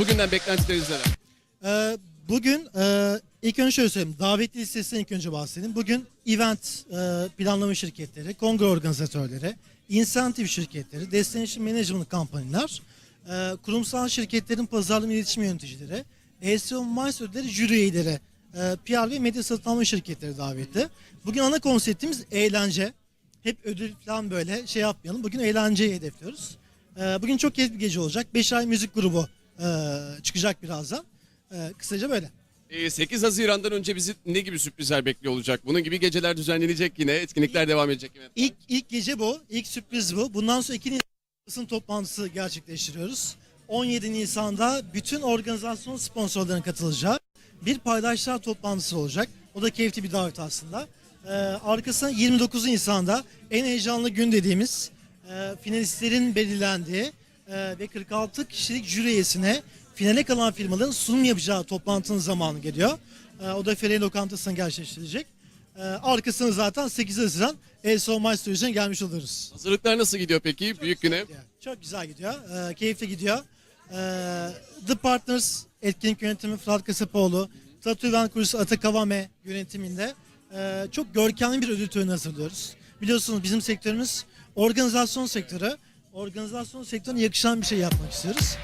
Bugünden beklentileriniz neler? Ee, bugün e, ilk önce şöyle söyleyeyim. Davetli listesinden ilk önce bahsedeyim. Bugün event e, planlama şirketleri, kongre organizatörleri, insentif şirketleri, destination management kampanyalar, e, kurumsal şirketlerin pazarlama iletişim yöneticileri, ESO Mice ödülleri jüri üyeleri, e, PR ve medya satın alma şirketleri davetli. Bugün ana konseptimiz eğlence. Hep ödül falan böyle şey yapmayalım. Bugün eğlenceyi hedefliyoruz. E, bugün çok keyifli bir gece olacak. 5 ay müzik grubu çıkacak birazdan. Ee, kısaca böyle. Ee, 8 Haziran'dan önce bizi ne gibi sürprizler bekliyor olacak? Bunun gibi geceler düzenlenecek yine, etkinlikler devam edecek yine. İlk ilk gece bu, ilk sürpriz bu. Bundan sonra 2 Nisan toplantısı gerçekleştiriyoruz. 17 Nisan'da bütün organizasyon sponsorlarının katılacağı bir paydaşlar toplantısı olacak. O da keyifli bir davet aslında. Ee, arkasına 29 Nisan'da en heyecanlı gün dediğimiz e, finalistlerin belirlendiği e, ve 46 kişilik jüri üyesine finale kalan firmaların sunum yapacağı toplantının zamanı geliyor. E, o da Feray Lokantası'nda gerçekleştirecek. Ee, arkasına zaten 8 Haziran ESO Maestro için gelmiş oluruz. Hazırlıklar nasıl gidiyor peki büyük güne? Gidiyor. Çok güzel gidiyor. Ee, keyifli gidiyor. Ee, The Partners etkinlik yönetimi Fırat Kasapoğlu, Tatu Event Kurusu Ata Kavame yönetiminde ee, çok görkemli bir ödül töreni hazırlıyoruz. Biliyorsunuz bizim sektörümüz organizasyon sektörü. Organizasyon sektörüne yakışan bir şey yapmak istiyoruz.